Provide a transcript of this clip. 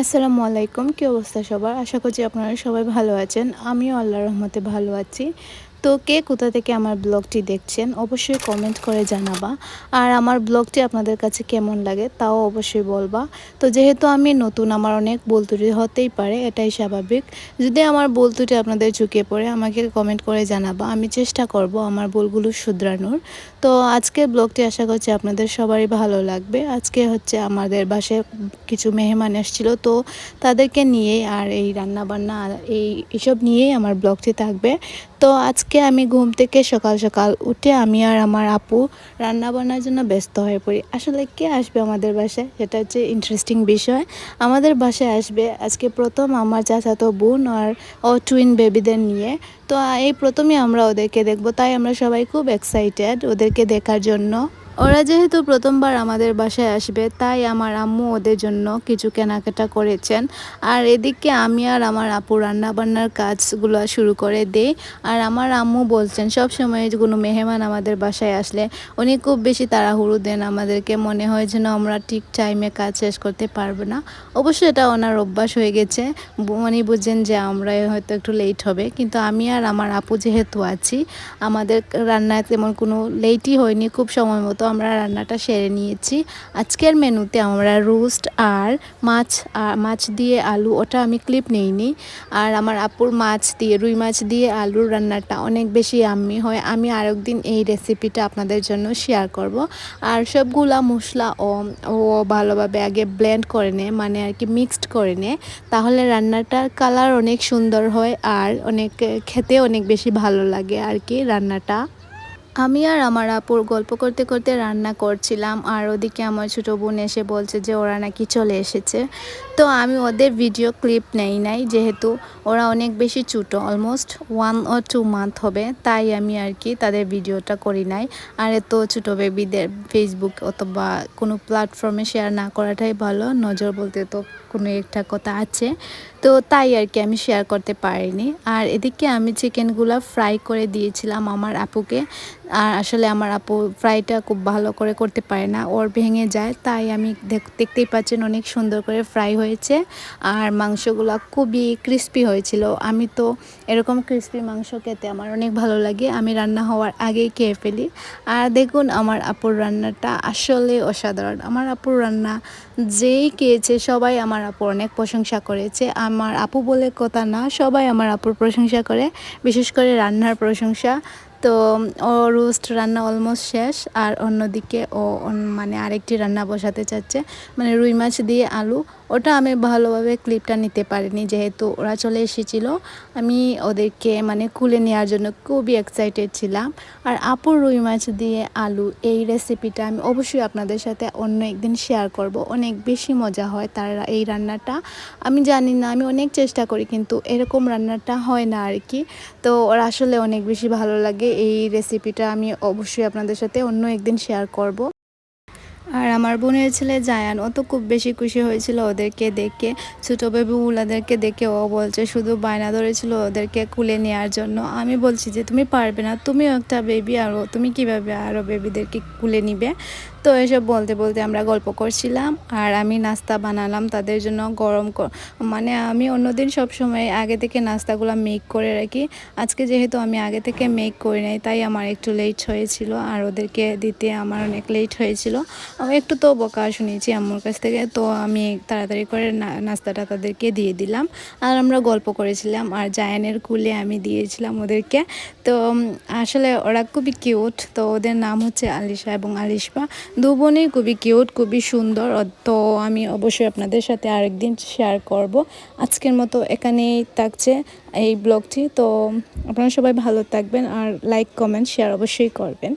আসসালামু আলাইকুম, কী অবস্থা সবার? আশা করছি আপনারা সবাই ভালো আছেন। আমিও আল্লাহর রহমতে ভালো আছি। তো কে কোথা থেকে আমার ব্লগটি দেখছেন, অবশ্যই কমেন্ট করে জানাবা। আর আমার ব্লগটি আপনাদের কাছে কেমন লাগে তাও অবশ্যই বলবা। তো যেহেতু আমি নতুন, আমার অনেক বলতুটি হতেই পারে, এটাই স্বাভাবিক। যদি আমার বলতুটি আপনাদের ঝুঁকে পড়ে, আমাকে কমেন্ট করে জানাবা। আমি চেষ্টা করব আমার বলগুলো শুধরানোর। তো আজকের ব্লগটি আশা করছি আপনাদের সবারই ভালো লাগবে। আজকে হচ্ছে আমাদের বাসায় কিছু মেহমান এসেছিল, তো তাদেরকে নিয়েই আর এই রান্না বান্না এই এসব নিয়েই আমার ব্লগটি থাকবে। তো আজকে আমি ঘুম থেকে সকাল সকাল উঠে আমি আর আমার আপু রান্না বান্নার জন্য ব্যস্ত হয়ে পড়ি। আসলে কে আসবে আমাদের বাসায়? সেটা হচ্ছে ইন্টারেস্টিং বিষয়। আমাদের বাসায় আসবে আজকে প্রথম আমার চাচাতো বোন আর ও টুইন বেবিদের নিয়ে। তো এই প্রথমে আমরা ওদেরকে দেখব। তাই আমরা সবাই খুব এক্সাইটেড ওদেরকে দেখার জন্য। ওরা যেহেতু প্রথমবার আমাদের বাসায় আসবে, তাই আমার আম্মু ওদের জন্য কিছু কেনাকাটা করেছেন। আর এদিকে আমি আর আমার আপু রান্না বান্নার কাজগুলো শুরু করে দেই। আর আমার আম্মু বলছেন, সব সময় কোনো মেহমান আমাদের বাসায় আসলে উনি খুব বেশি তাড়াহুড়ো দেন আমাদেরকে। মনে হয় যেন আমরা ঠিক টাইমে কাজ শেষ করতে পারব না। অবশ্যই এটা ওনার অভ্যাস হয়ে গেছে। উনি বুঝছেন যে আমরা হয়তো একটু লেট হবে। কিন্তু আমি আর আমার আপু যেহেতু আছি, আমাদের রান্নায় তেমন কোনো লেটই হয়নি, খুব সময় মতো। আমরা রান্নাটা সেরে নিয়েছি। আজকের মেনুতে আমরা রোস্ট আর মাছ মাছ দিয়ে আলু, ওটা আমি ক্লিপ নেইনি। আর আমার আপুর মাছ দিয়ে, রুই মাছ দিয়ে আলুর রান্নাটা অনেক বেশি আম্মি হয়। আমি আরেকদিন এই রেসিপিটা আপনাদের জন্য শেয়ার করব। আর সবগুলা মশলা ও ও ভালোভাবে আগে ব্লেন্ড করে নে মানে আর কি মিক্সড করে নে। তাহলে রান্নাটার কালার অনেক সুন্দর হয় আর অনেক, খেতে অনেক বেশি ভালো লাগে আর কি রান্নাটা। আমি আর আমার আপুর গল্প করতে করতে রান্না করছিলাম, আর ওদিকে আমার ছোটো বোন এসে বলছে যে ওরা নাকি চলে এসেছে। তো আমি ওদের ভিডিও ক্লিপ নেই নাই, যেহেতু ওরা অনেক বেশি ছোটো অলমোস্ট ওয়ান ও টু মান্থ হবে, তাই আমি আর কি তাদের ভিডিওটা করি নাই। আর এত ছোটো বেবিদের ফেসবুক অথবা কোনো প্ল্যাটফর্মে শেয়ার না করাটাই ভালো, নজর বলতে তো কোনো একটা কথা আছে। তো তাই আর কি আমি শেয়ার করতে পারিনি। আর এদিকে আমি চিকেনগুলো ফ্রাই করে দিয়েছিলাম আমার আপুকে। আর আসলে আমার আপু ফ্রাইটা খুব ভালো করে করতে পারে না, ওর ভেঙে যায়, তাই আমি দেখতেই পাচ্ছেন অনেক সুন্দর করে ফ্রাই হয়েছে। আর মাংসগুলো খুবই ক্রিস্পি হয়েছিল। আমি তো এরকম ক্রিস্পি মাংস খেতে আমার অনেক ভালো লাগে, আমি রান্না হওয়ার আগেই খেয়ে ফেলি। আর দেখুন আমার আপুর রান্নাটা আসলে অসাধারণ। আমার আপুর রান্না যেই খেয়েছে সবাই আমার আপুর অনেক প্রশংসা করেছে। আমার আপু বলে কথা না, সবাই আমার আপুর প্রশংসা করে, বিশেষ করে রান্নার প্রশংসা। তো ও রোস্ট রান্না অলমোস্ট শেষ, আর অন্যদিকে ও মানে আরেকটি রান্না বসাতে চাচ্ছে মানে রুই মাছ দিয়ে আলু ওটা আমি ভালোভাবে ক্লিপটা নিতে পারিনি, যেহেতু ওরা চলে এসেছিল। আমি ওদেরকে মানে কুলে নেওয়ার জন্য খুবই এক্সাইটেড ছিলাম। আর আপুর রুই মাছ দিয়ে আলু এই রেসিপিটা আমি অবশ্যই আপনাদের সাথে অন্য একদিন শেয়ার করব। অনেক বেশি মজা হয় তার এই রান্নাটা। আমি জানি না, আমি অনেক চেষ্টা করি কিন্তু এরকম রান্নাটা হয় না আর কি। তো ওরা আসলে অনেক বেশি ভালো লাগে এই রেসিপিটা আমি অবশ্যই আপনাদের সাথে অন্য একদিন শেয়ার করব। আর আমার বোনের ছেলে জায়ান, ও তো খুব বেশি খুশি হয়েছিল ওদেরকে দেখে। ছোটো বেবি উলাদেরকে দেখে ও বলছে, শুধু বায়না ধরেছিল ওদেরকে কুলে নেওয়ার জন্য। আমি বলছি যে, তুমি পারবে না। তুমিও একটা বেবি আরও তুমি কীভাবে আরও বেবিদেরকে কুলে নিবে? তো এসব বলতে বলতে আমরা গল্প করছিলাম আর আমি নাস্তা বানালাম তাদের জন্য গরম মানে আমি অন্যদিন সব সময় আগে থেকে নাস্তাগুলো মেক করে রাখি। আজকে যেহেতু আমি আগে থেকে মেক করি নাই, তাই আমার একটু লেট হয়েছিল আর ওদেরকে দিতে আমার অনেক লেট হয়েছিল। একটু তো বকা শুনেছি আমার কাছ থেকে, তো আমি তাড়াতাড়ি করে নাস্তাটা তাদেরকে দিয়ে দিলাম। আর আমরা গল্প করেছিলাম আর জায়ানের কুলে আমি দিয়েছিলাম ওদেরকে। তো আসলে ওরা খুবই কিউট তো ওদের নাম হচ্ছে আলিশা এবং আলিশবা। দু বোনই খুবই কিউট, খুবই সুন্দর। তো আমি অবশ্যই আপনাদের সাথে আরেকদিন শেয়ার করব। আজকের মতো এখানেই থাকছে এই ব্লগটি তো আপনারা সবাই ভালো থাকবেন আর লাইক কমেন্ট শেয়ার অবশ্যই করবেন।